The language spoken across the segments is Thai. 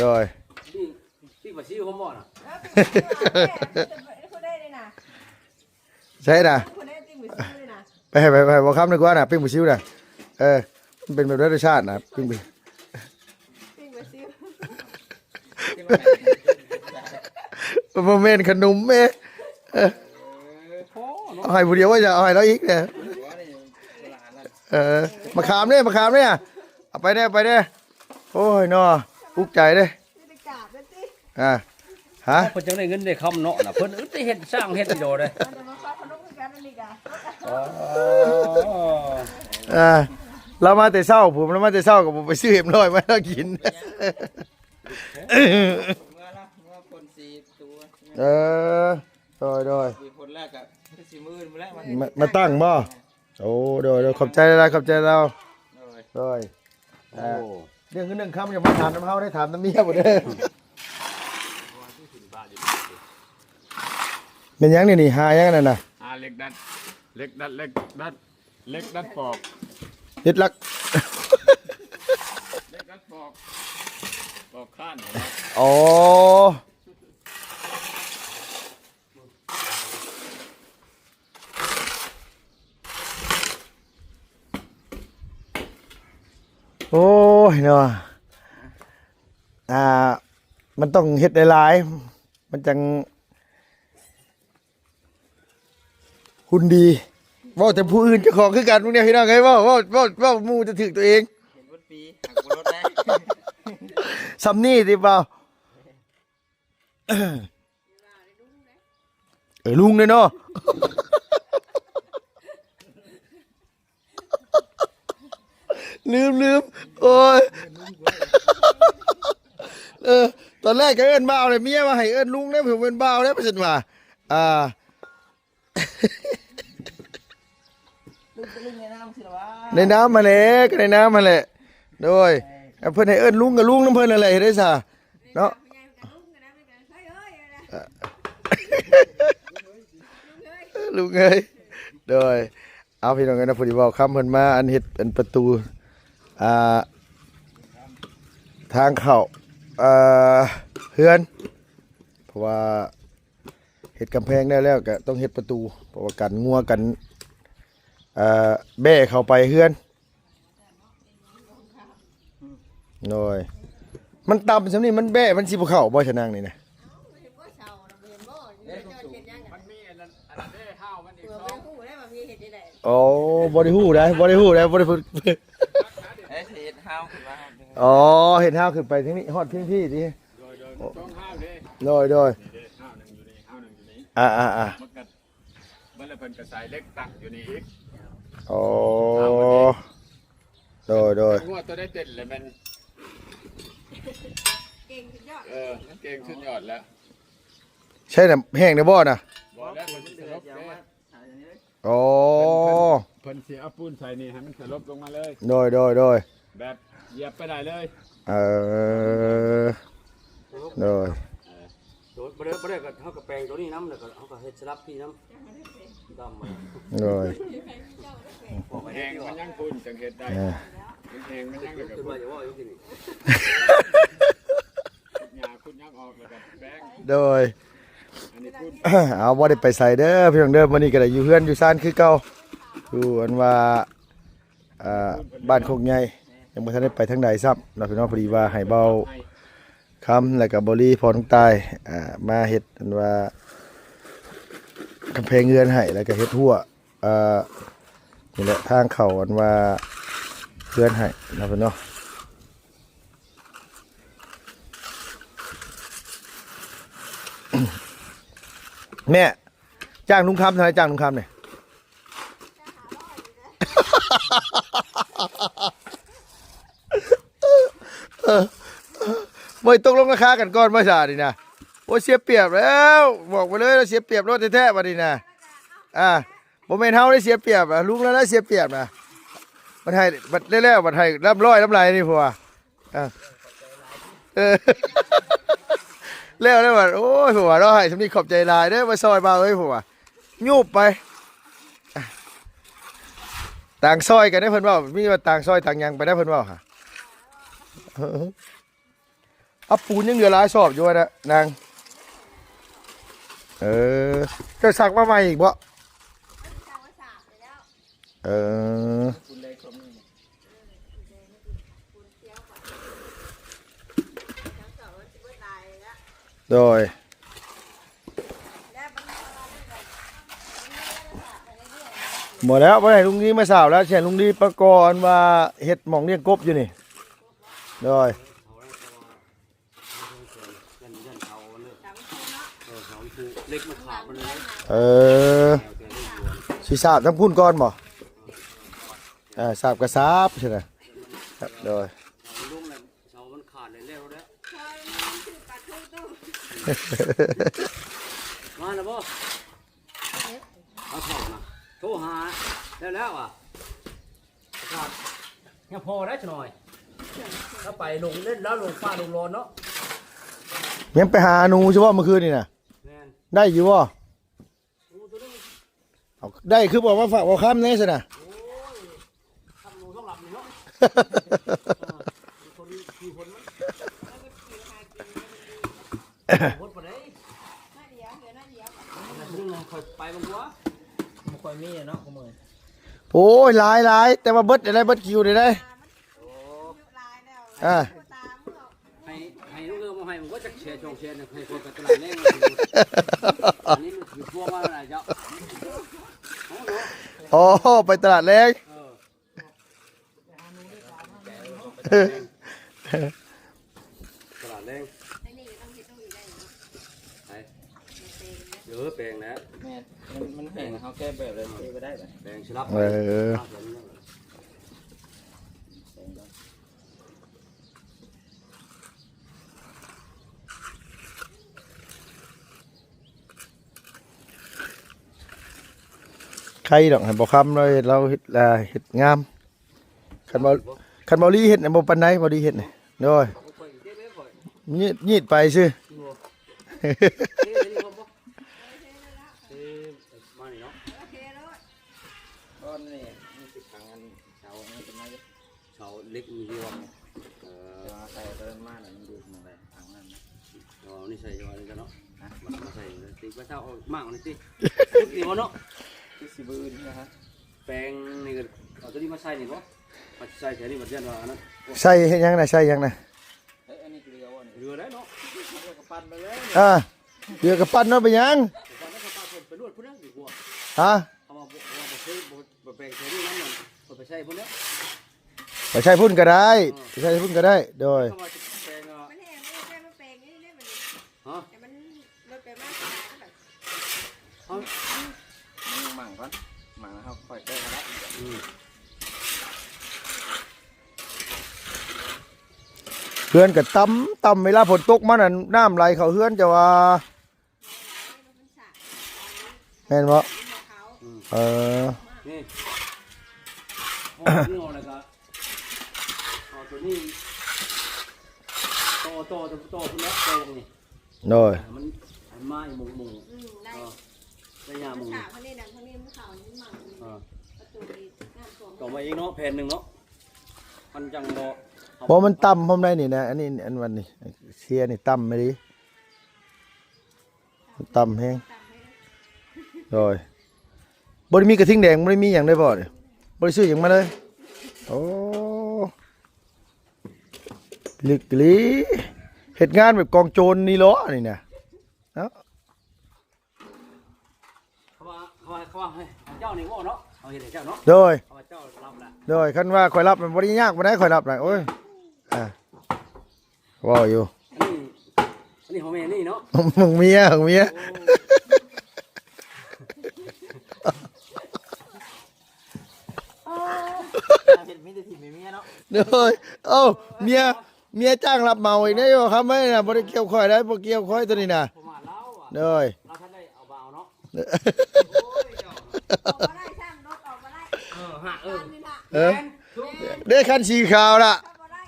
โดยนี่ที่บ่ชื่อผมบ่น่ะเออเป็นคนได้เลยนะใช่นะคนได้จริงหรือชื่อเลยนะไปไปไปบ่คำนึกว่าน่ะ ปิ้งบ่ชิวน่ะเออมันเป็นแบบรสชาติน่ะปิ้งบ่จริงหรือชื่อบ่แม่นขนมแม่เออเนาะเอาให้ผู้เดียวว่าจะเอาให้เราอีกเนี่ยเออมาขามเนี่ยมาขามเนี่ยเอาไปเนี่ยไปเนี่ยโอ้ยเนาะอุกใจเด้ไม่ได้กราบเลยสิอ่าฮะเพิ่นจังได้เงินได้คำเนาะน่ะเพิ่นอึดได้เฮ็ดสร้างเฮ็ดอีโดเด้มันจะมาฟ้าขนมกันนั่นนี่กะอ๋ออ่าเรามาแต่เช้าผมเรามาแต่เช้ากับผมไปซื้อเห็มน้อยมาแล้วกินเมื่อละเมื่อคนสี่ตัวเออโดยโดยสี่คนแรกอะสี่หมื่นมาแล้วมามามาตั้งบ่โอ้โดยโดยขอบใจเราขอบใจเราโดยโดยโอ้ เรื่องเงินเรื่องคำอย่ามาถามน้ำเฮาได้ถามน้ำเมียบ่เด้อเป็นหยังนี่นี่หายังนั่นน่ะอ่าเล็กดัดเล็กดัดเล็กดัดเล็กดัดปอกเฮ็ดลัก เล็กดัดปอกปอกข้านอ๋อ โอ้ยเนาะอ่า มันต้องเฮ็ดหลายๆมันจังหุ่นดีเว่าแต่ผู้อื่นเจะของคือกันพวกเนี้ยพี่น้องไงว่าว่าว่าว่าหมูจะถึกตัวเองเห็นวัดปีหักบนรถได้ซัมนี่สิเปล่าเออลุงเลยเนาะ ลืมลืมโอ้ยเออตอนแรกก็เอิ้นบ่าวเลยเมียมาให้เอิ้นลุงได้เผื่อเป็นบ่าวได้ประสิทธิ์ว่าอ่าลุงลุงในน้ำสิละวะในน้ำมาเลยก็ในน้ำมาแหละโดยเพิ่นให้เอิ้นลุงกับลุงน้ำเพิ่นอะไรได้ซะเนาะลุงเอ้ยโดยเอาพี่น้องกันนะพอดีเว่าคำเพิ่นมาอันเฮ็ดอันประตูอ่า ทางเข้าอ่าเฮือน เพราะว่าเฮ็ดกำแพงได้แล้วก็ต้องเฮ็ดประตู เพราะว่ากันงัวกันแบ่เข้าไปเฮือนโดยมันต่ำซำนี่มันแบ่มันสิบเข้าบ่ชนางนี่นะมันมีอันนั้นอันนั้นเด้ห้าวมันอีกสองโอ้บ่ได้ฮู้ได้บ่ได้ฮู้ได้บ่ได้พูด เอ้ยเสียห้าวขึ้นมาอ๋อเห็นห้าวขึ้นไปที่นี่ฮอดเพียงพี่ดิโดยโดยสองห้าวเด้โดยโดยนี่เด้ห้าวหนึ่งอยู่นี่ห้าวหนึ่งอยู่นี่อ่าอ่าอ่ามันก็มันเลยเพิ่นกระสายเล็กตักอยู่นี่อีกโอ้โดยโดยงัวตัวได้เต็ดเลยมันเก่งสุดยอดเออมันเก่งสุดยอดแล้วใช่น่ะแห้งในบ่อน่ะบอกแล้วมันสิสลบเด้โอ้เพิ่นสิเอาปูนใส่นี่ให้มันสลบลงมาเลย โดยโดยโดย แบบเหยียบไปได้เลยเออโดยโดยบ่ได้บ่ได้ก็เฮาก็แปลงตัวนี้นํแล้วก็เฮาก็เฮ็ดสลับพี่นํดำมาโดยบอกไปแหแห้งงมันยังปูนจังเฮ็ดได้เออมันแหงมันยังแล้วก็คือพุว่าดอย่าว่าอยู่ที่นี่หญ้าพุดยังออกแล้วก็แบงโดย อันนี้พูดเอาบ่ได้ไปใส่เด้อพี่น้องเด้อมื้อนี้ก็ได้อยู่เฮือนอยู่ซ่านคือเก่าอยู่อันว่าอ่าบ้านโคกใหญ่ ยังบ่ทันได้ไปทางใดซ้ำเนาพี่น้องพอดีว่าให้เบาคำแล้วก็บบรีพอน้องตายอ่ามาเฮ็ดอันว่ากำแพงเงินให้แล้วก็เฮ็ดหัวอ่านี่แหละทางเข้าอันว่าเพื่อนให้นะเพิ่นเนาะแม่จ้างลุงคำท่าไหร่จ้างลุงคำเนี่ย ไม่ตกลงราคากันก่อนไม่ใช่ดินะโอ้เสียเปรียบแล้ว บอกไปเลยเราเสียเปรียบรถแท้ๆมาดินะอ่าโมเมนเฮาได้เสียเปรียบอะลุงแล้วได้เสียเปรียบนะมันให้บัดได้แล้วบัดให้รับร้อยรับลายนี่พวกอ่าเออแล้วแล้วบัดโอ้ยพวกเราให้สำนีขอบใจลายเด้อมาซอยมาเอ้ยพวกยูบไปต่างซอยกันได้เพิ่นว่ามีว่าต่างซอยต่างยังไปได้เพิ่นว่าค่ะ เอาปูนยังเหลือหลายสอบอยู่วะนะนางเออเจะสักมาใหม่อีกบ่เออคุณได้ครบนี่โดยหมดแล้วบ่ได้ลุงนี้มาสาวแล้วเช่นลุงนี้ประกอบว่าเฮ็ดหมองเลี้ยงกบอยู่นี่โดยยันยันเขาเลยเออเขาคือเล็กมันขาดมัน เลยเออแกเล็กอยู่สิสาบทั้งพุ่นก่อนบ่เออสาบกระสาบใช่ไหมครับโดยลุงเลยเสามันขาดเลยเร็วแล้วมาแล้วบ่เอาเข้านะโทรหาแล้วแล้วอะขาดยังพอได้หน่อย ถ้าไปลงเล่นแล้วลงฟ้าลงร้อนเนาะยังไปหาหนูใช่ป่ะเมื่อคืนนี่น่ะแม่นได้อยู่บ่ดูตัวนี้ เอาได้คือบอกว่าฝากว่าค้ำแน่สินะทำลงต้องหลับนี่เนาะคนกี่คนมั้งคนปะไหนน่าเดียวเดี๋ยวน่าเดียวนึงคอยไปบ้างวะบ่ค่อยมีอะเนาะขโมยโอ้ยหลายหลายแต่ว่าเบิดได้เบิดคิวได้ได้โอ้ลายแล้วอ่าตาเมื่อให้ให้ลูกเรือมาให้ผมก็จะเชียร์ชงเชียร์ให้คนกับตลาดแรงอันนี้มันถือพวงมาอะไรเจ้าโอ้โหโอ้ไปตลาดแรงเออตลาดแรงไอ้นี่ต้องคิดต้องอีกได้เนาะไปเยอะแปลงนะแม่นมันมันแห้งอะเขาแก้แบบเลยเทไปได้เลยแปลงชลับเออ ใครดอกให้บ่ค้ำเลยเราเฮ็ดอ่าเฮ็ดงามคันบ่คันบ่ลีเฮ็ดน่ะบ่ปานใดบ่ดีเฮ็ดนี่โดยยีดยีดไปซื่อมานี่เนาะโอเคแล้วก้อนนี่มีสิบครั้งอันเสาอันนี้เป็นไงเด้อเสาเล็กมีเยอะเออแต่ว่าใส่เติมมาน่ะมันดูมันอะไรทางนั้นนะอ๋อนี่ใส่ยังไงกันเนาะมันมาใส่ตีพระเจ้าเอามากนี่สิตีวะเนาะ คือสิบืนนะฮะแปลงนี่ก็เอาตัวนี้มาใส่นี่บ่มาใส่แค่นี้มันเรียนว่าอันนั้นใส่เฮ็ดหยังน่ะใส่หยังน่ะเฮ้ยอันนี้เกลือวะนี่เรือได้เนาะเอาไปกับปั้นไปเลยอ่าเดี๋ยวกับปั้นเนาะไปหยังตอนนั้นเขาพาไปนวดพุ่นนั้นดีกว่าฮะเขามาบอกว่าบ่เคยบ่แปลงแค่นี้นั่นมันไปใช้พุ่นแล้วไปใช้พุ่นก็ได้ไปใช้พุ่นก็ได้โดย เขามาแปลงอะ มันแห้งไม่ได้มาแปลงนี่ได้มัน ฮะ แต่มันลดไปมากขนาดแบบ เขา มันยังหมั่งก่อนหมั่งแล้วเขาค่อยแก้กันละ อืม เฮือนก็ต่ำต่ำเวลาฝนตกมาน่ะน้ำไหลเขาเฮือนจะว่าแม่นบ่เขาเออนี่อนี่เอะไรกันเอาตัวนี้โตโตโตโตพุ่นแล้วโตนี่โดยมันมันมาอีมุงมุงอืมได้เออได้ยามุงสาวคนนี้นั่นคนนี้มันเขานี่หมั่งออประตูดี งานสวมต่อมาอีกเนาะแผ่นหนึ่งเนาะมันจังบ่บ่มันต่ำพร้อมได้นี่นะอันนี้อันวันนี้เชียร์นี่ต่ำไม่ดีมันต่ำแฮงตามให้โดยบ่ได้มีกระทิงแดงบ่ได้มีหยังได้บ่เนี่ยบ่ได้ซื้อหยังมาเลยโอ้ลึกอีหลีเฮ็ดงานแบบกองโจรนี่เหรอนี่นะเนาะเขาว่าเขาว่าเขาว่าให้เจ้านี่ว่าเนาะเอาเห็นให้เจ้าเนาะโดยเขาว่าเจ้ารับแหละ โดยคันว่าข่อยรับมันบ่ได้ยากบ่ได้ข่อยรับน่ะโอ้ยอ่าว้าอยู่อันนี้อันนี้ของแม่นี่เนาะมึงเมียมึงเมียเห็นมีแต่ทีมมีเมียเนาะโดยเอ้าเมียเมียจ้างรับเหมาอีกได้บ่ครับไม่น่ะบ่ได้เกี่ยวข่อยได้บ่เกี่ยวข่อยตัวนี้น่ะประมาณเล่าอะโดยเราท่านได้เอาเบาเนาะออกมาได้ช่างรถออกมาได้เออฮะเออนี่นะ เออได้คันสีขาวล่ะเข้ามาได้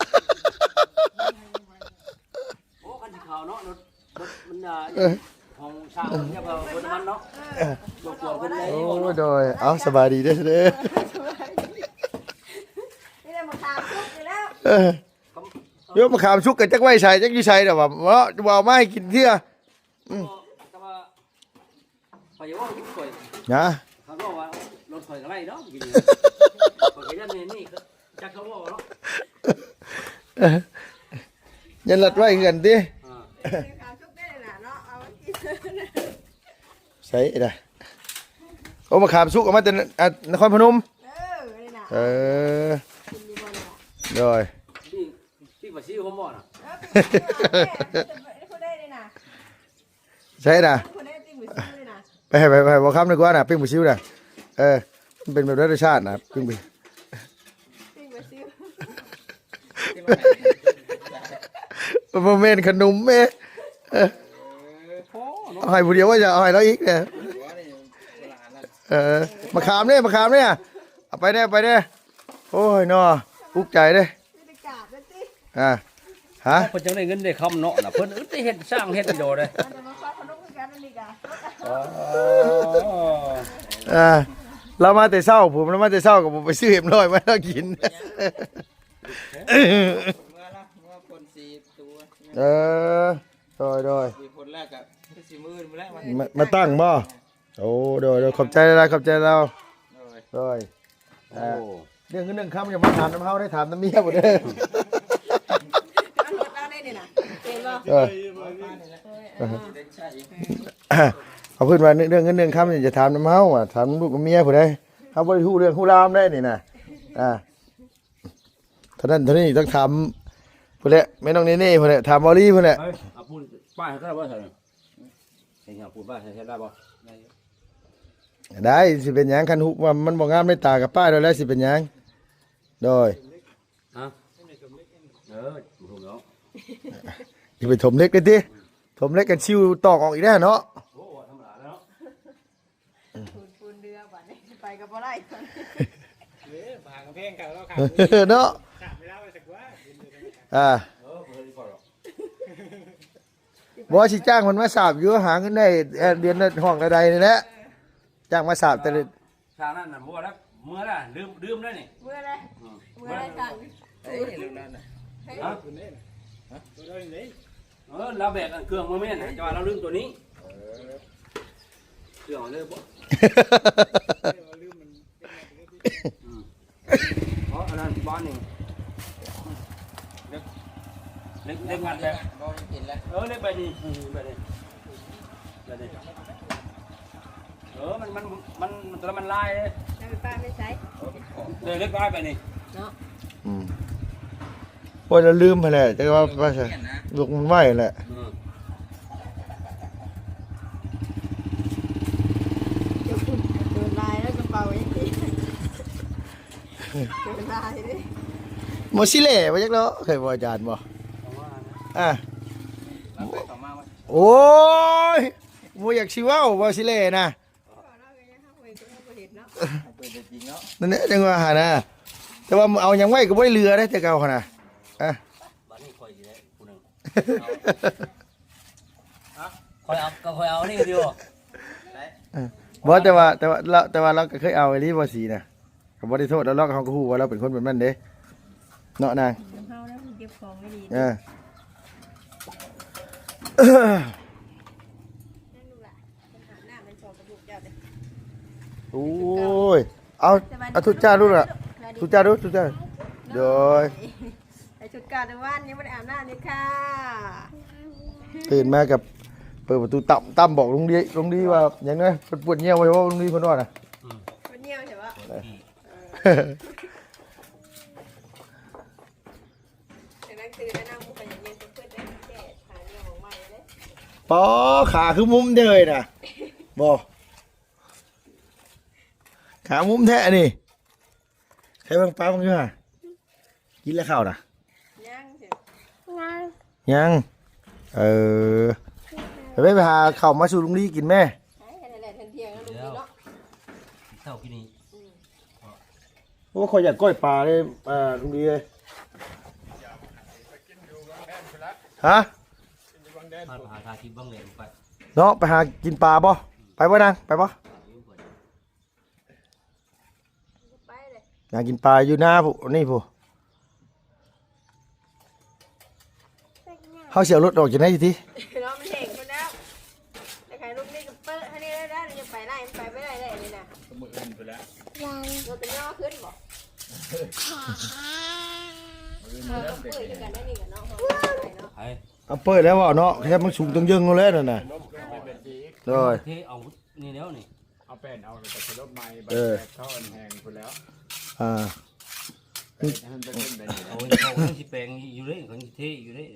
โอ้คันสีขาวเนาะรถรถมันอะเออของชาวเนี่ยก็รถมันเนาะรถกวนคนเลยโอ้โดยเอาสบายดีเด้อเด้อนี่เลยมาถามทุกอยู่แล้วเออเขาเโยมมะขามชุกกันจักไว้ใส่จักอยู่ใส่ดอกว่าเนาะจะเอามาให้กินเที่ยแต่ว่าไปว่าคิดข่อยนะ ข่อยก็ไล่เนาะกินข่อยก็ยันนี่นี่จักเขาบอกเนาะยันลัดไว้เงินติอ่าขาวชุบได้เลยนะเนาะเอาไว้กินใส่ได้โอ้มะขามชุกเอามาแต่อะนครพนม เออนี่นะเออกินดีบ่เลยล่ะโดยที่ที่ภาษีผมบอกน่ะเออเป็นคนได้เลยนะใช่น่ะคนได้ติ้งมือซื้อเลยนะไปให้ไปไปบ่คำนึกว่าน่ะปิ้งหมูชิวน่ะเออ มันเป็นแบบรสชาติน่ะปิ้งหมูติ้งมือซื้อบ่แม่นขนมแม่เออโอ้เนาะเอาให้ผู้เดียวว่าจะเอาให้เราอีกเนี่ยหัวนี่โบราณแล้วเออมะขามเนี่ยมะขามเนี่ยเอาไปเนี่ยไปเนี่ยโอ้ยเนาะอุกใจเด้ไม่ได้กราบเลยสิอ่าฮะเพิ่นจังได้เงินได้คำเนาะน่ะเพิ่นอึดได้เฮ็ดสร้างเฮ็ดโดเลยมันจะมาคว้าขนมคือกันนั่นนี่กะอ๋ออ่า เรามาแต่เช้าผมเรามาแต่เช้ากับผมไปซื้อเห็มน้อยมาแล้วกิน เมื่อละเมื่อคนสี่ตัวเออโดยโดยสี่คนแรกกับสี่หมื่นมาแล้วมันมามาตั้งบ่โอ้โดยโดยขอบใจเราขอบใจเราเลยโดยโอ้เรื่องเงินเรื่องคำอย่ามาถามน้ำเฮาได้ถามน้ำเมียหมดเด้อเอารถเอาได้นี่นะเห็นบ่เออ เด็กใช่ เอาพื้นว่าเรื่องเงินเรื่องคำนี่จะถามน้ำเฮาอะถามลูกกับเมียผู้ใดเฮาบ่ได้ฮู้เรื่องฮู้รามได้นี่น่ะอ่าเท่านั้นเท่านี้ต้องถามผู้ใดไม่ต้องนี่ๆผู้ใดถามบอลี่ผู้ใดเฮ้ยเอาปูนป้ายให้ได้บ่ใช่เห็นเอาปูนป้ายให้ได้บ่ได้สิเป็นหยังคันฮู้ว่ามันบ่งามในตากับป้ายแล้วแหล้วสิเป็นหยังโดยฮะเออถูกแล้วอย่าไปถมเล็กเลยติถมเล็กกันชิวตอกออกอีกแล้วเนาะ โอ้ธรรมดาแล้ว ปูนปูนเรือบ่นี่ไปกับบ่ได้ผ่านกระเพงกันแล้วค่ะเนาะขาดไม่ได้ไปสักว่าอ่าเออเพิ่นดีกว่าหรอกบ่สิจ้างมันมาสาบอยู่หาเงินได้เอ่อเดือนละห้องละใดนี่แหละจ้างมาสาบแต่ละทางนั้นน่ะบ่แล้วเมื่อละลืมลืมได้นี่เมื่อไรอืมเมื่อไรสั่งเฮ้ยลืมนั่นนะฮะเออเราแบกอันเครื่องมาแม่นน่ะจะว่าเราลืมตัวนี้เครื่องเอาเลยบ่อืม เพราะอันนั้นบ้านนี่เล็กเล็กเล็กงัดแบบก็ไม่กินแล้วเออเล็กแบบนี้อืมแบบนี้แบบนี้เออมันมันมันมันตัวมันลายเลยป้าไม่ใช้เลยเล็กลาแบบนี้เนาะอืมว่าจะลืมไปแหละแต่ว่าว่าจะเปลี่ยนนะลูกมันไหวแหละ อืม เดี๋ยวคุณเดินลายแล้วกระเป๋าอย่างนี้เดินลายดิ หมดสิเล่บ่จักเนาะเคยบ่อาจารย์บ่อ่านะโอ้ยบ่อยากสิเว้าบ่สิเล่นะเราก็ยังห้ามเสล่ะนะนั่นแหละจังว่าหานะแต่ว่าเอายังไว้ก็บ่ได้เหลือได้แต่เก่าหั่นน่ะอะบ้านนี้คอยสิได้ผู้นึงคอยเอาก็คอยเอานี่เดียวบ่แต่ว่าแต่ว่าเราแต่ว่าเราก็เคยเอาไอ้ลีบ่สีนะก็บ่ได้โทษแล้วเราก็เฮาก็ฮู้ว่าเราเป็นคนแบบนั้นเด้ เนาะนางน้ำเฮาแล้วมันเก็บของไม่ดีเออนั่นดูล่ะมันอาบน้ำมันชอบกระดูกเจ้าเด้โอ้ยเอาเอาทุกจ้าดูล่ะทุกจ้าดูทุกจ้าโดยไอชุดกาตะวันยังไม่ได้อาบน้ำนี่ค่ะตื่นมากับเปิดประตูต่ำต่ำบอกลุงดีลุงดีว่าอย่างนั้นเพิ่นปวดเงี้ยวไว้ว่าลุงดีเพิ่นว่าน่ะมันเหี่ยวใช่ปะ ปอขาคือมุมเดยน่ะบ่ขามุมแท้นี่ใครบางป้าบางอยู่ห่ะกินแล้วข้าวน่ะย่างเถอะยังเออไปไปไปหาข้าวมาสู่ลุงดีกินแม่ใช่แค่นั้นแหละทันเที่ยงแล้วลูกนี่เนาะเท่าที่นี่เพราะว่าคอยอยากก้อยปลาเลยอ่าลุงดีเลยฮะ มาหาทาที่บ้างเลยไปเนาะไปหากินปลาบ่ไปบ่นางไปบ่ไปเลยอยากกินปลาอยู่หน้าผู้นี่ผู้เฮาสิเอารถออกจากไหนทีน้องมันเห็นคนแล้วแต่ใครลูกนี่ก็เปิ้ลให้นี่ได้ได้จะไปได้มันไปไม่ได้เลยนี่นะก็มืออื่นไปแล้วรถเป็นย่อขึ้นบอกมืออื่นเอไปอแล้วเปิดกันได้นี่กับน้องเขาไปเนาะไอ้ เอาเปิดแล้วว่าเนาะแค่มันสูงตังยึงเอาแล้วนั่นน่ะเป็นสีโดยเทเอานี่แล้วนี่เอาแป้นเอาไปใส่รถไม้ใบเออ แตกเข้าอันแหงไปแล้วอ่าให้มันเป็นเส้นแบบนี้เอานะเขาเขาสิแปลงอยู่เด้เขาสิเทอยู่เด้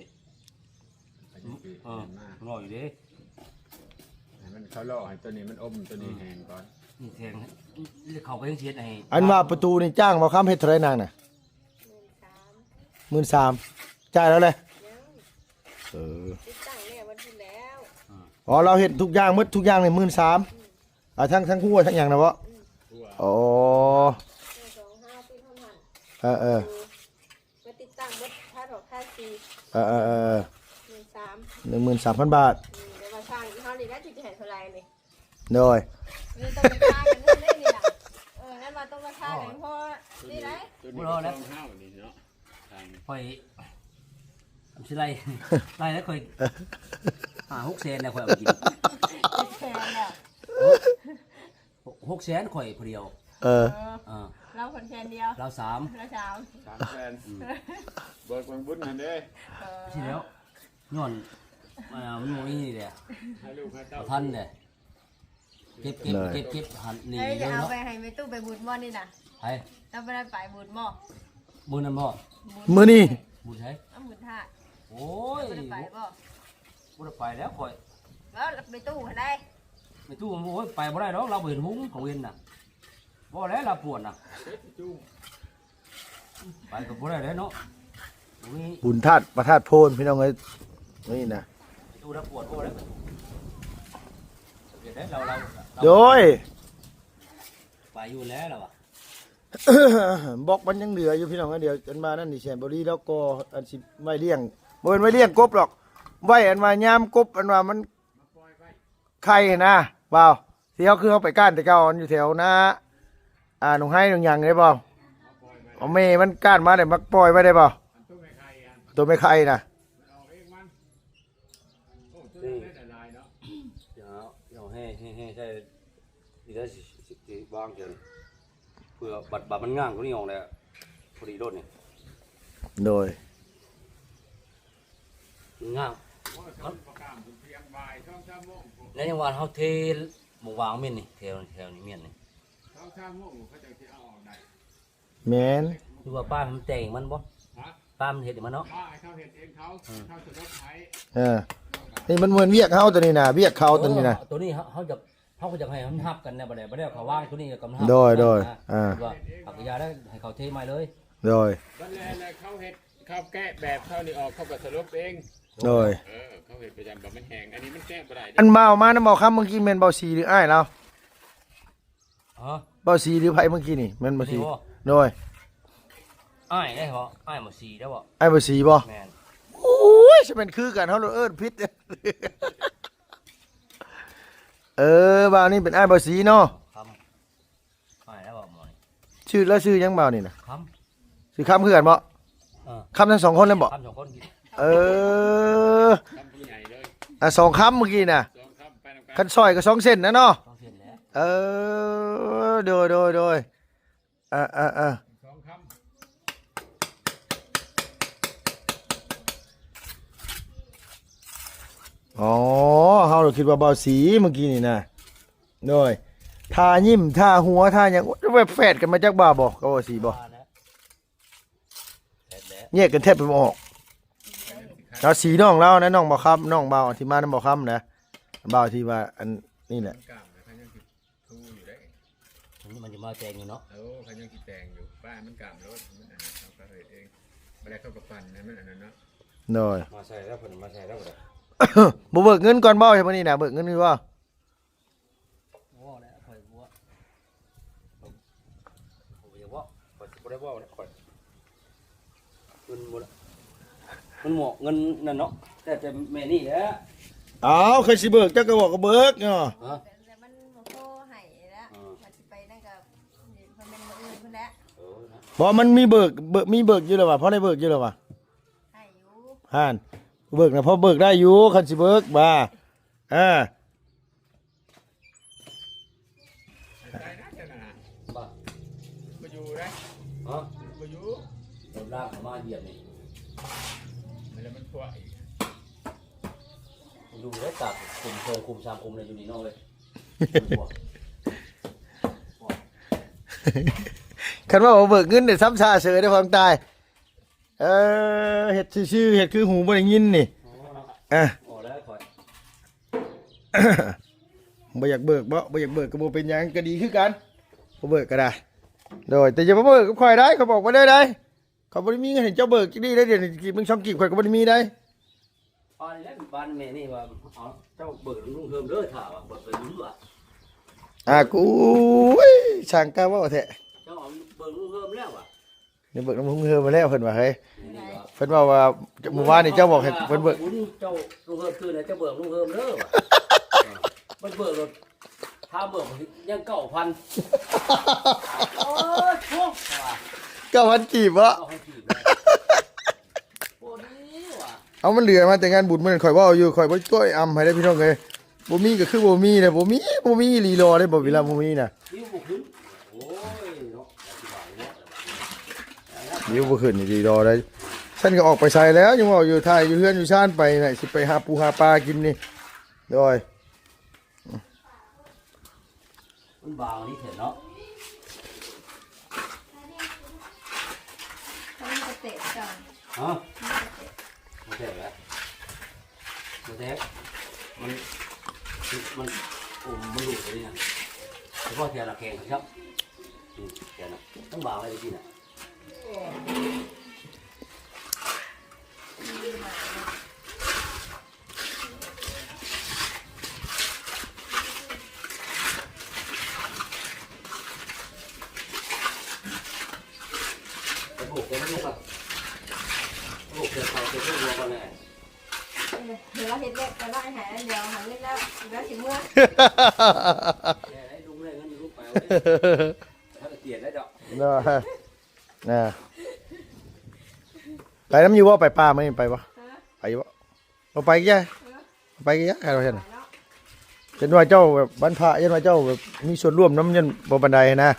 อันนี้คือเออเห็นมากรออยู่เด้ให้มันเขาล่อให้ตัวนี้มันอมตัวนี้แหงก่อนนี่แทงเขาไปเสียดให้อันว่าประตูนี่จ้างบ่ค้ำเฮ็ดเท่าไหรนางน่ะหมื่นสามจ่ายแล้วเลย เออติดตั้งเนี่ยวันที่แล้วอ๋อเราเฮ็ดทุกอย่างหมดทุกอย่างนี่13,000อ่าทั้งทั้งหัวทั้งหยังนะบ่ทั่วอ๋อหนึ่งสองห้าปีเท่านั้นเออเออมาติดตั้งรถค่าดอกค่าซีเออเออเออหนึ่งสาม13,000บาทอืมเดี๋ยวมาสร้างเท่านี้ได้จุดจะเห็นเท่าไรนี่โดยนี่ต้องมาสร้างกันเรื่องนี้ล่ะเอองั้นมาต้องมาสร้างกันเพราะนี่ไรตัวนี้ก็ต้องห้าวนี่เนาะทางคอย สิไล่ไล่แล้วคอยหาหกแสนแล้วคอยเอาไปกินติดแขนแล้วหกแสนคอยผู้เดียวเออ เอออ่าเราคนแขนเดียวเราสามเราสามสามแสนเบิกวังบุญนั่นเด้เออที่แล้วย้อนอ่ามันโมนี่แหละให้ลูกให้เต้าเอาท่านเนี่ยเก็บเก็บเก็บเก็บหันนี่เฮ้ยเลจะยเอาเนาะไปให้ไปตู้ไปบูดหม้อนี่นะไปเราไปได้ไปบูดหม้อบุญนั่นบ่มื้อนี้บุญใช้เอาบูดท่า โอ้ยไปได้ไปบ่บุญไปแล้วคอยแล้วไปตู้ให้ได้ไม่ตู้โอ้ยไปบ่ได้ดอกเราบ่เห็นหุ้งของเวนน่ะบ่แล้วเราปวดน่ะจุ้งไปก็บ่ได้แล้วเนาะอุ้ยบุญธาตุประธาตุโพนพี่น้องเอ้ยนี่นะตู้เราปวดบ่แล้วเดี๋ยวได้เราเราเราโดย ไปอยู่แล้วเราอะบอกมันยังเหลืออยู่พี่น้องเอ้ยเดี๋ยวอันมานั่นนี่แชมบรีแล้วก็อันสิไม่เลี้ยง บ่เป็นไม่เลี้ยงกบหรอกไว้อันว่ายามกบอันว่ามันไข่นะเปล่าที่เขาคือเขาไปก้านแต่เก่าอันอยู่แถวนะอ่าหนองให้หนองหยังได้เปล่าเอาเมมันก้านมาได้มักปล่อยไว้ได้เปล่าอันตู้ไม่ใครอันตัวไม่ไข่นะมันออกเองมันโอ้ตัวนี้ได้หลายเนาะเดี๋ยวเดี๋ยวให้ให้ให้ใช่ดีได้สิสิสิวางเดี๋ยวเพื่อบัตรบัตรมันง่างก็นี่ออกแล้วพอดีรถนี่โดยมันง่างโอ้ยเขาประกาศเพีย งบ่ายช่องสามโมงแล้วยังว่าเฮาเทหมู่วางเม่นนี่แถวแถวนี้เม่นนี่ช่องสามโมงเขาจะที่เอาออกได้แมนคือว่าป้ามันแต่งมันบ่ฮะป้ามันเฮ็ดให้มันเนาะว่าให้เขาเห็นเองเขาเขาจะลดไถเออนี่มันเหมือนเวียกเฮาตัวนี้นะเวียกเขาตัวนี้นะเออตัวนี้เฮาเฮาจะเฮาก็จะให้มันทับกันนะบ่ได้บ่ได้เขาวางตัวนี้กับมันทับโดยโดยนะอ่าว่าอักยาได้ให้เขาเทใหม่เลยโดยบันแลเลยเขาเห็ดเขาแกะแบบเขานี่ออกเขาก็สรุปเอง โดยเออเขาเห็ดประจำแบบมันแห้งอันนี้มันแกะไม่ได้อันเมามานะเมาครับเมื่อกี้แม่นเบาสีหรืออ้ายเราฮะเบาสีหรือไผเมื่อกี้นี่แม่นเบาสีนี่บ่โดยอ้ายได้บ่อ้ายหมดสีได้บ่ไอ้ายเบาสีบ่แม่นโอ้ยจะเป็นคือกันเฮาเลยเอิ้นพิษเออบ่าวนี่เป็นอ้ายเบาสีเนาะคำอ้ายได้บ่หมอนี่ชื่อแล้วชื่อยังบ่าวนี่นะคชื่อคำคือกันบ่ำเออคำทั้งสองคนเลยบ่คำสองคนกิน เออทำผู้ใหญ่เลยอะสองคำเมื่อกี้น่ะสองคำไปนำกัคันซอยก็สองเส้นนะเนาะต้องเส้นแล้วเออโดยโดยโดยอ่าอ่าอ่าสองคอ๋อเฮาเราคิดว่าเบาสีเมื่อกี้นี่นะโดยทายิ้มทาหัวทาหยังแวบแฝดกันมาจากบ่าบ่ก็บ่สีบ่ว่าแล้วเสร็จแล้วแยกกันแทบไปบ่ออก เราสีน้องเรานะน้องบ่ครับน้องเบาที่มานํบ่ครับนะเบาที่ว่าอันนี่แหละำกล้ามนะเขายังติดทูอยู่ได้นี่มันจะมาแจงอยู่เนาะเออเขายังติดแตงอยู่บ้านมันกล้ามรถมันอันนั้นเขาก็เห็ดเองเวลาเขาประปันนะมันอันนั้นเนาะโดยมาใส่แล้วเพิ่นมาใส่แล้วบ่ได้บ่เบิกเงินก่อนบ่ใช่มื้อนี้น่ะเบิกเงินคือว่า ว่าแล้วข่อยบ่ผมผมอย่าว่าข่อยบ่ได้ว่าแล้วข่อยเงินบ่ละ มันหมอกเงินนั่นเนาะแต่แต่แม่นี่แหละอ้าวเคยสิเบิกจักก็บอกก็เบิกเนาะฮะแต่มันโมโหให้แล้วอ่ามันสิไปนั่นกับมันเป็นมืออื่นเพิ่นแล้วเออนะบ่มันมีเบิกเบิกมีเบิกอยู่แล้วว่ะเพราะได้เบิกอยู่แล้วว่ะให้อยู่ ห่านเบิกนะพอเบิกได้อยู่คันสิเบิกมาอ่า ใจนะเจ้าน่ะ บ้า บ่อยู่ได้ ฮะ บ่อยู่ รถลากเข้ามาเหยียบนี่ มันแล้วมันพวกอีก ดูได้ตัดคุมโชว์คุมสามคุมเลยอยู่นี่นอกเลยคันว่าบ่เบิกเงินเดี๋ยวซ้ำซาเสือได้ความตาย เออเห็ดชื่อๆเห็ดคือหูบ่ได้ยินนี่อะโอ้แล้วคอยบ่อยากเบิกบ่บ่อยากเบิกก็บ่เป็นหยังก็ดีคือกันบ่เบิกก็ได้ โดยแต่อย่ามาเบิกกับข่อยได้เขาบอกว่าได้ได้เขาบ่ได้มีเงินให้เจ้าเบิกจักดีได้เดี๋ยวนี้กีบมึงช่องกีบข่อยก็บ่ได้มีได้ บ้านนี้บ้านแม่นี่ว่าเอาเจ้าเบิกลุงเฮิมเด้อถ่าว่าเบิกไปรู้อะอ่ากูอุ้ยช่างกล้าเว่าแท้เจ้าเอาเบิกลุงเฮิมแล้วอะนี่เบิกน้ำมึงเฮือมาแล้วเพิ่นว่าเฮ้ยนี่ว่าเพิ่นว่าว่าหมู่บ้านนี่เจ้าบอกให้เพิ่นเบิกบุญเจ้าลุงเฮิมคือไหนเจ้าเบิกลุงเฮิมเด้อว่ะมันเบิกรถถ้าเบิกยังเก้าพันโอ้ยโชคว่ะ9,000กีบวะเอาให้ถีบเลยโอ้ดีว่ะ เอามันเหลือมาแต่งานบุญมันข่อยเว้าอยู่ข่อยบ่ช่วยอำให้ได้พี่น้องเอ้ยบ่มีก็คือบ่มีนะบ่มีบ่มีอีหลีรอได้บ่เวลาบ่มีน่ะนิ้วบุกขึ้นโอ้ยเนาะอธิบายเนาะเดี๋ยวบ่ขึ้นอีหลีรอได้ฉันก็ออกไปใส่แล้วยังเว้าอยู่ถ่ายอยู่เฮือนอยู่ชานไปน่ะสิไปหาปูหาปลากินนี่โดยมันบางนี่เถอะเนาะเขาจะเตะจังฮะ มันเถอะแล้วมันเถอะมันมันโอ้มันหลุดเลยนะเฉพาะเทียนละแกงครับอืมเทียนละต้องบ่างเลยจริงๆนะ กระปุกเดี๋ยวมันลูกอะกระปุกเดี๋ยวเขาจะลูกรวมกันเลย เดี๋ยวเราเห็นเด็กแต่ว่าไอ้หายเดี๋ยวหันเล่นแล้วแล้วถึงเมื่อ แค่ได้ ลุงเลยงั้นลูกไปเอาเลยถ้าจะเกลียดได้ดอกน่ะน่ะไปน้ำอยู่บ่ไปป่ามื้อนี้ไปบ่ไปอยู่บ่บ่ไปกี่ยไปกี่ยใครว่าเห็นเนาะเห็นว่าเจ้าแบบบรรพะเห็นว่าเจ้าแบบมีส่วนร่วมน้ำยันบ่บันไดนะ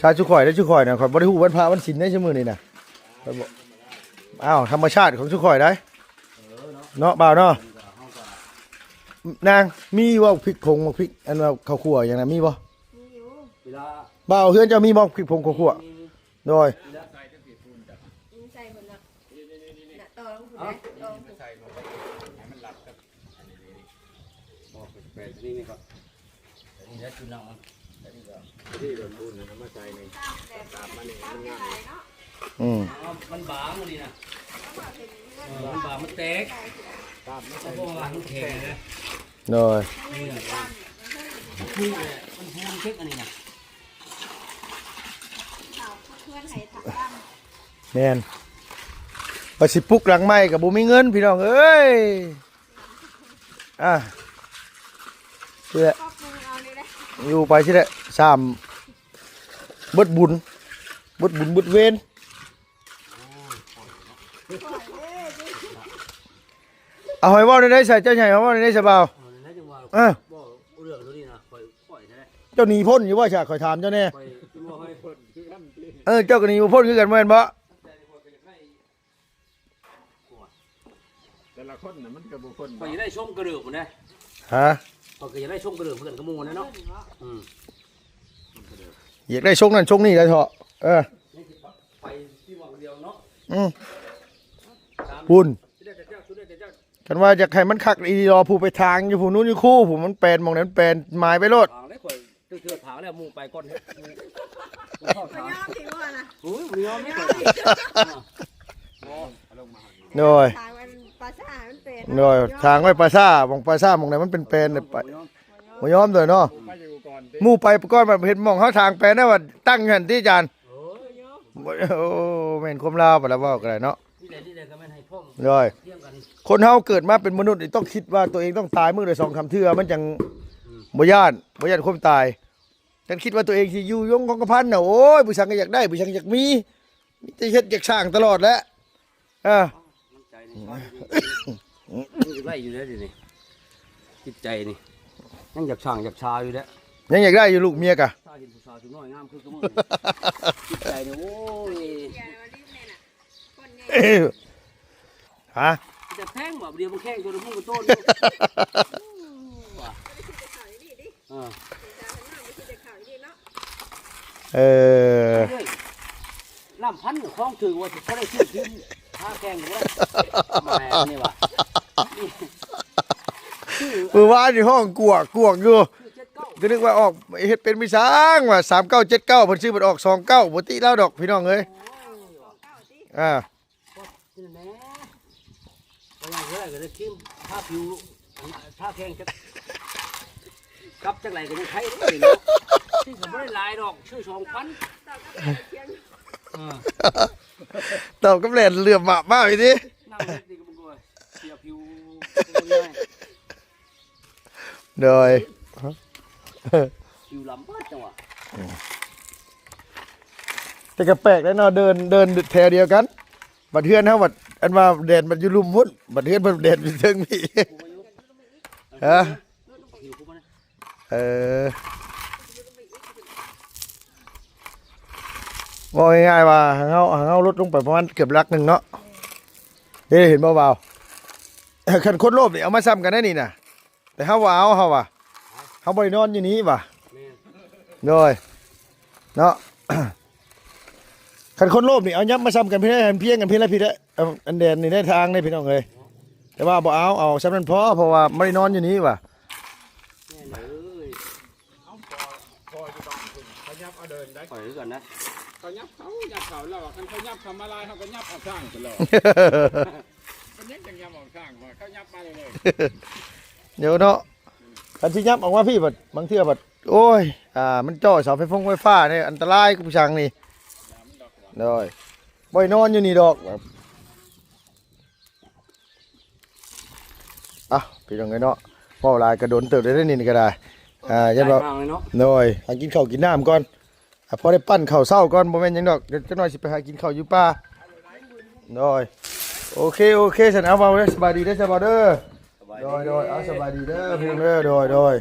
ชาชุข่อยได้ชุข่อยนะข่อยบ่ได้ฮู้บรรพะวันศีลได้ชั่วมือนี่นะอยบอกอ้าวธรรมชาติของชุข่อยได้เนาะเบาเนาะ นางมีว่าพริกผงพริกอันว่าข้าวคั่วอย่างนั้นมีบ่มีอยู่เวลาบ่าวเฮือนเจ้ามีบ่พริกผงข้าวคั่วโดยใส่จังสิพูนจ้ะมีใส่หมดแล้วน่ะต่อลงถุงไหมต่อลงถุงใส่เข้าไปให้มันหลับกับอันนี้นี่บอกแปลกนี่ไหมครับแต่นี่ได้จุนังมันแต่นี่ก็ที่โดนบุญนะมาใส่ในตามมานี่มันง่ายอืมอ๋อมันบางมันนี่นะเออมันบางมันแตกตามไม่เพใส่ราะว่ามันแข็งเลยโดยนี่นะมันพูนเช็คอันนี้นะข่าวเพื่อนให้ถามบ้างแม่นไปสิปุกหลังไม้ก็บ่มีเงินพี่น้องเอ้ย อะเพื่ออบครัวเอานี่แหละอยู่ไปสิแหละสามบดบุญบดบุญบดเวน เอาให้เว่าได้ใส่เจ้าใหญ่เอาเว่าได้ใส่เบาเออนั่นจังหวะเออบอกเรื่องตัวนี้นะปล่อยปล่อยใช่ไหมเจ้าหนีพ้นอยู่ว่าฉากคอยถามเจ้าแน่ปล่อยบอกให้คนคือกันที่เออเจ้าก็หนีบ่พ้นคือกันแม่นบ่แต่ละคนน่ะมันก็บ่คนปล่อยจะได้ชมกระเดือกมันนะฮะปล่อยจะได้ชมกระเดือกเพื่อนกระมูนะเนาะอืมอยากได้ชงนั่นชงนี่แล้วเถอะเออนี่คือไปที่วังเดียวเนาะอืม ตามบุญ กเจ้ากันว่าจะให้มันคักอีรอผู้ไปทางอยู่ผู้นู้นอยู่คู่ผู้มันเป็นหมองนั้นเป็นหมายไปโลดทางได้ข่อยตื้อเถื่อถางแล้วมูไปก่อนเฮ็ดมูมูเข้ามันทางยอมถึงว่านะโอ้ยมันยอมไม่ข่อยโดยทางมันปลาซ่ามันเป็นโดยทางไว้ปลาซ่าหมองปลาซ่าหมองไหนมันเป็นเป็นเนี่ยไปบ่ยอมบ่ยอมเลยเนาะมาอยู่ก่อนติหมู่ไปก้อนมาเห็นหมองเขาทางเป็นนะว่าตั้งหันที่อาจารย์โอ้ยบ่โอ้แม่นคมลาวบ่ละเว้าก็ได้เนาะที่ใดที่ใดก็ไม่นให้พ่องโดยเทียมกัน คนเฮาเกิดมาเป็นมนุษย์นี่ต้องคิดว่าตัวเองต้องตายมื้อละ2คำเทื่อมันจังบ่ย่านบ่ย่านความตายฉันคิดว่าตัวเองสิอยู่ยงของกระพันน่ะโอ้ยผู้ชังก็อยากได้ผู้ชังอยากมีมีแต่เฮ็ดอยากสร้างตลอดแหล้วเออมันใจในมันจะไล่อยู่แล้วดินี่จิตใจนี่ยังอยากช่างอยากชาอยู่แล้วยังอยากได้อยู่ลูกเมียกะถ้าเห็นผู้สาวถึงน้อยงามคือก็มึงจิตใจนี่โอ้ยอย่ามารีบแม่น่ะคนใหญ่เอ้ยฮะ จะแพงบ่เดียวมันแข้งตัวนึงมันโต้นข่าวดีดิเออถึงจะข่าวไม่ใช่แต่ข่าวดีเนาะเออเฮ้ยน้ำพันคล้องถือว่าเขาได้ชื่อทีมท่าแข่งอยู่แล้วมาอันนี้ว่ะนี่ชื่อมือวานอยู่ห้องกวกกวกอยู่ชื่อเจ็ดเก้าก็นึกว่าออกเฮ็ดเป็นมิสร้างว่าสามเก้าเจ็ดเก้าเพิ่นชื่อมันออกสองเก้าปกติแล้วดอกพี่น้องเอ้ยอ่า นี่แหละไปยังเท่าไหร่ก็ได้ทีมท่าผิวท่าแข่งจะกลับจากไหนก็ยังใช้ได้เนาะที่ผมไม่ได้ลายดอกชื่อสองพันตอบกับแหลนเหลื่อมหมะมากอีทีนั่งเล่นดีกับมึงด้วยเสียผิวง่ายโดยผิวลำบากจังหวะแต่ก็แปลกแล้วเนาะเดินเดินแถวเดียวกันบัดเทือนเฮาบัด อันว่าแดดมันอยู่ลุ่มพุ่นบัดเทือนมันแดดอยู่เทิงพี่ฮะผิวกูมันเออบอกง่ายๆว่าหางเฮาหางเฮาลดลงไปประมาณเกือบลักหนึ่งเนาะเฮ้ยเห็นเบาๆคันคนโลภนี่เอามาซ้ำกันได้นี่น่ะแต่เฮาว่าเอาเฮาว่าเฮาบ่ได้นอนอยู่นี้ว่ะแม่นโดยเนาะ คันคนโลภนี่เอายับมาซ้ำกันพี่ได้เพียงกันพี่ละพี่ได้เอาอันแดนนี่ได้ทางได้พี่น้องเลยแต่ว่าบ่เอาเอาซ้ำนั้นพอเพราะว่าไม่ได้นอนอยู่นี้ว่ะแม่นเลยเอาพอพอจะต้องคุณเขายับเอาเดินได้ปล่อยไว้ก่อนนะเขายับเขายับเขาแล้วคันเขายับทำอะไรเขาก็ยับเอาสร้างไปเลยมันยังจังยับเอาสร้างมาเขายับมาเลยเลยเดี๋ยวเนาะคันที่ยับออกมาพี่บัดบางเทื่อบัดโอ้ยอ่ามันจ่อเสาไฟฟงไฟฟ้าเนี่ยอันตรายกับผู้ช่างนี่ โดยบ่ได้นอนอยู่นี่ดอกแบบอะพี่น้องเอ้ยเนาะเว้าหลายกระโดนเติบได้ได้นี่ก็ได้อ่ายันว่าได้มากเลยเนาะหน่อยหากินข้าวกินน้ำก่อนอะพอได้ปั้นข้าวเศร้าก่อนบ่แม่นหยังดอกเดี๋ยวจะหน่อยสิไปหากินข้าวอยู่ป่าหน่อยโอเคโอเคฉันเอาเว้าเด้อสบายดีเด้อสบายเด้อสบายโดดียโดยเอาสบายดีเด้อพี่น้องเด้อโดยโดย